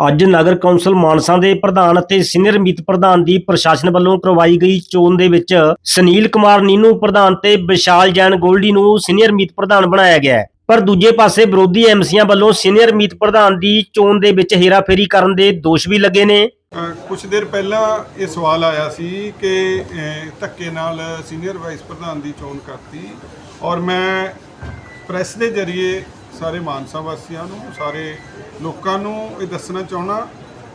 ਅੱਜ ਨਗਰ ਕੌਂਸਲ ਮਾਨਸਾ ਦੇ ਪ੍ਰਧਾਨ ਅਤੇ ਸੀਨੀਅਰ ਮੀਤ ਪ੍ਰਧਾਨ ਦੀ ਪ੍ਰਸ਼ਾਸਨ ਵੱਲੋਂ ਕਰਵਾਈ ਗਈ ਚੋਣ ਦੇ ਵਿੱਚ ਸੁਨੀਲ ਕੁਮਾਰ ਨੀਨੂ ਪ੍ਰਧਾਨ ਤੇ ਵਿਸ਼ਾਲ ਜੈਨ ਗੋਲਡੀ ਨੂੰ ਸੀਨੀਅਰ ਮੀਤ ਪ੍ਰਧਾਨ ਬਣਾਇਆ ਗਿਆ ਹੈ। ਪਰ ਦੂਜੇ ਪਾਸੇ ਵਿਰੋਧੀ ਐਮਸੀਆਂ ਵੱਲੋਂ ਸੀਨੀਅਰ ਮੀਤ ਪ੍ਰਧਾਨ ਦੀ ਚੋਣ ਦੇ ਵਿੱਚ ਹੇਰਾਫੇਰੀ ਕਰਨ ਦੇ ਦੋਸ਼ ਵੀ ਲੱਗੇ ਨੇ ਕੁਝ ਦੇਰ ਪਹਿਲਾਂ ਇਹ ਸਵਾਲ ਆਇਆ ਸੀ ਕਿ ਧੱਕੇ ਨਾਲ ਸੀਨੀਅਰ ਵਾਈਸ ਪ੍ਰਧਾਨ ਦੀ ਚੋਣ ਕਰਤੀ ਔਰ ਮੈਂ ਪ੍ਰੈਸ ਦੇ ਜ਼ਰੀਏ ਸਾਰੇ ਮਾਨਸਾ ਵਾਸੀਆਂ ਨੂੰ ਸਾਰੇ ਲੋਕਾਂ ਨੂੰ ਇਹ ਦੱਸਣਾ ਚਾਹਣਾ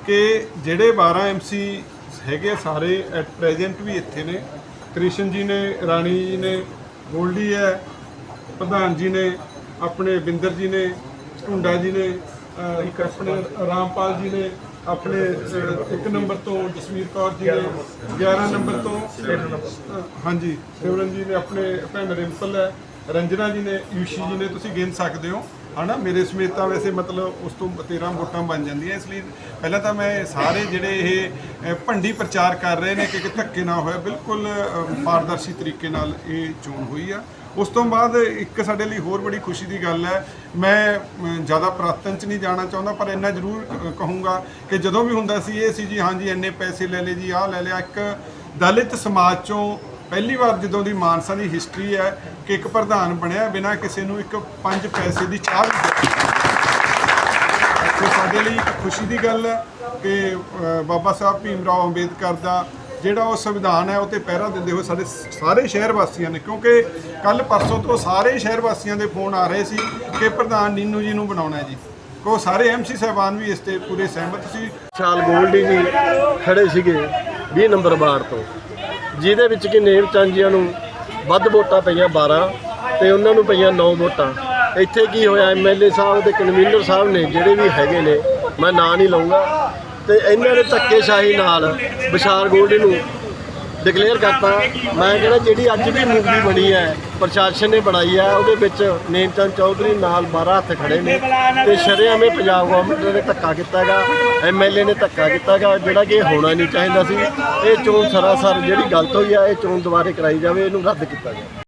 ਕਿ ਜਿਹੜੇ 12 ਐਮਸੀ ਹੈਗੇ ਸਾਰੇ ਐਟ ਪ੍ਰੈਜ਼ੈਂਟ ਵੀ ਇੱਥੇ ਨੇ। ਕ੍ਰਿਸ਼ਨ ਜੀ ਨੇ ਰਾਣੀ ਜੀ ਨੇ ਗੋਲਡੀ ਹੈ ਪ੍ਰਧਾਨ ਜੀ ਨੇ ਆਪਣੇ ਬਿੰਦਰ ਜੀ ਨੇ ਢੁੰਡਾ ਜੀ ਨੇ ਆਪਣੇ ਰਾਮਪਾਲ ਜੀ ਨੇ ਆਪਣੇ ਅਹ, ਇੱਕ ਨੰਬਰ ਤੋਂ ਜਸਵੀਰ ਕੌਰ ਜੀ ਨੇ 11 ਨੰਬਰ ਤੋਂ ਹਾਂਜੀ ਸਿਮਰਨ ਜੀ ਨੇ ਆਪਣੇ ਭੈਣ ਰਿੰਪਲ ਹੈ। ਰੰਜਨਾ ਜੀ ਨੇ, ਯੂਸ਼ੀ ਜੀ ਨੇ ਤੁਸੀਂ ਗਿਣ ਸਕਦੇ ਹੋ। ਹਨਾ, ਮੇਰੇ ਸਮੇਤ ਤਾਂ ਵੈਸੇ ਮਤਲਬ ਉਸ ਤੋਂ 13 ਵੋਟਾਂ ਬਣ ਜਾਂਦੀਆਂ, ਇਸ ਲਈ ਪਹਿਲਾਂ ਤਾਂ ਮੈਂ ਸਾਰੇ ਜਿਹੜੇ ਇਹ ਭੰਡੀ ਪ੍ਰਚਾਰ ਕਰ ਰਹੇ ਨੇ ਕਿ ਕਿ ਧੱਕੇ ਨਾ ਹੋਇਆ, ਬਿਲਕੁਲ ਪਾਰਦਰਸ਼ੀ ਤਰੀਕੇ ਨਾਲ ਇਹ ਚੋਣ ਹੋਈ ਆ। ਉਸ ਤੋਂ ਬਾਅਦ ਇੱਕ ਸਾਡੇ ਲਈ ਹੋਰ ਬੜੀ ਖੁਸ਼ੀ ਦੀ ਗੱਲ ਹੈ, ਮੈਂ ਜ਼ਿਆਦਾ ਪ੍ਰਾਤਨ ਚ ਨਹੀਂ ਜਾਣਾ ਚਾਹੁੰਦਾ, ਪਰ ਇੰਨਾ ਜ਼ਰੂਰ ਕਹੂੰਗਾ ਕਿ ਜਦੋਂ ਵੀ ਹੁੰਦਾ ਸੀ, ਇਹ ਸੀ ਜੀ ਹਾਂਜੀ ਇੰਨੇ ਪੈਸੇ ਲੈ ਲਏ ਜੀ, ਆਹ ਲੈ ਲਿਆ, ਇੱਕ ਦਲਿਤ ਸਮਾਜ ਚੋਂ ਪਹਿਲੀ ਵਾਰ ਜਦੋਂ ਦੀ ਮਾਨਸਾ ਦੀ ਹਿਸਟਰੀ ਹੈ ਕਿ ਇੱਕ ਪ੍ਰਧਾਨ ਬਣਿਆ ਬਿਨਾਂ ਕਿਸੇ ਨੂੰ ਇੱਕ ਪੰਜ ਪੈਸੇ ਦੀ ਚਾਹ ਵੀ ਤੇ ਸਾਡੇ ਲਈ ਇੱਕ ਖੁਸ਼ੀ ਦੀ ਗੱਲ ਹੈ ਕਿ ਬਾਬਾ ਸਾਹਿਬ ਭੀਮ ਰਾਓ ਅੰਬੇਦਕਰ ਦਾ ਜਿਹੜਾ ਉਹ ਸੰਵਿਧਾਨ ਹੈ ਉਹ ਤੇ ਪਹਿਰਾ ਦਿੰਦੇ ਹੋਏ ਸਾਡੇ ਸਾਰੇ ਸ਼ਹਿਰ ਵਾਸੀਆਂ ਨੇ, ਕਿਉਂਕਿ ਕੱਲ ਪਰਸੋਂ ਤੋਂ ਸਾਰੇ ਸ਼ਹਿਰ ਵਾਸੀਆਂ ਦੇ ਫੋਨ ਆ ਰਹੇ ਸੀ ਕਿ ਪ੍ਰਧਾਨ ਨੀਨੂ ਜੀ ਨੂੰ ਬਣਾਉਣਾ ਜੀ। ਕੋ ਸਾਰੇ ਐਮਸੀ ਸਾਹਿਬਾਨ ਵੀ ਇਸ ਤੇ ਪੂਰੇ ਸਹਿਮਤ ਸੀ। ਸ਼ਾਲ ਗੋਲਡੀ ਜੀ ਖੜੇ ਸੀਗੇ 20 ਨੰਬਰ ਵਾਰਡ ਤੋਂ। ਜਿਹਦੇ ਵਿੱਚ ਕਿ ਨੇਮ ਚੰਜੀਆਂ ਨੂੰ ਵੱਧ ਵੋਟਾਂ ਪਈਆਂ 12 ਤੇ ਉਹਨਾਂ ਨੂੰ ਪਈਆਂ 9 ਵੋਟਾਂ। ਇੱਥੇ ਕੀ ਹੋਇਆ ਐਮਐਲਏ ਸਾਹਿਬ ਤੇ ਕਨਵੀਨਰ ਸਾਹਿਬ ਨੇ ਜਿਹੜੇ ਵੀ ਹੈਗੇ ਨੇ, ਮੈਂ ਨਾਂ ਨਹੀਂ ਲਊਂਗਾ। ਤੇ ਇਹਨਾਂ ਨੇ ਧੱਕੇਸ਼ਾਹੀ ਨਾਲ ਵਿਸ਼ਾਲ ਗੋਲਡੀ ਨੂੰ ਡਿਕਲੇਅਰ ਕਰਤਾ। ਮੈਂ ਕਹਿੰਦਾ ਜਿਹੜੀ ਅੱਜ ਵੀ ਮੂਵੀ ਬਣੀ ਹੈ, ਪ੍ਰਸ਼ਾਸਨ ਨੇ ਬਣਾਈ ਹੈ, ਉਹਦੇ ਵਿੱਚ ਨੇਮਚੰਦ ਚੌਧਰੀ ਨਾਲ 12 ਹੱਥ ਖੜੇ ਨੇ ਤੇ ਸ਼ਰੇਆਮੇ ਪੰਜਾਬ ਗਵਰਨਮੈਂਟ ਨੇ ਧੱਕਾ ਕੀਤਾ ਹੈਗਾ ਐਮਐਲਏ ਨੇ ਧੱਕਾ ਕੀਤਾ ਹੈਗਾ, ਜਿਹੜਾ ਕਿ ਹੋਣਾ ਨਹੀਂ ਚਾਹੀਦਾ ਸੀ। ਇਹ ਚੋਣ ਸਰਾਸਰ ਜਿਹੜੀ ਗਲਤ ਹੋਈ ਆ ਇਹ ਚੋਣ ਦੁਬਾਰੇ ਕਰਾਈ ਜਾਵੇ, ਇਹਨੂੰ ਰੱਦ ਕੀਤਾ ਜਾਵੇ।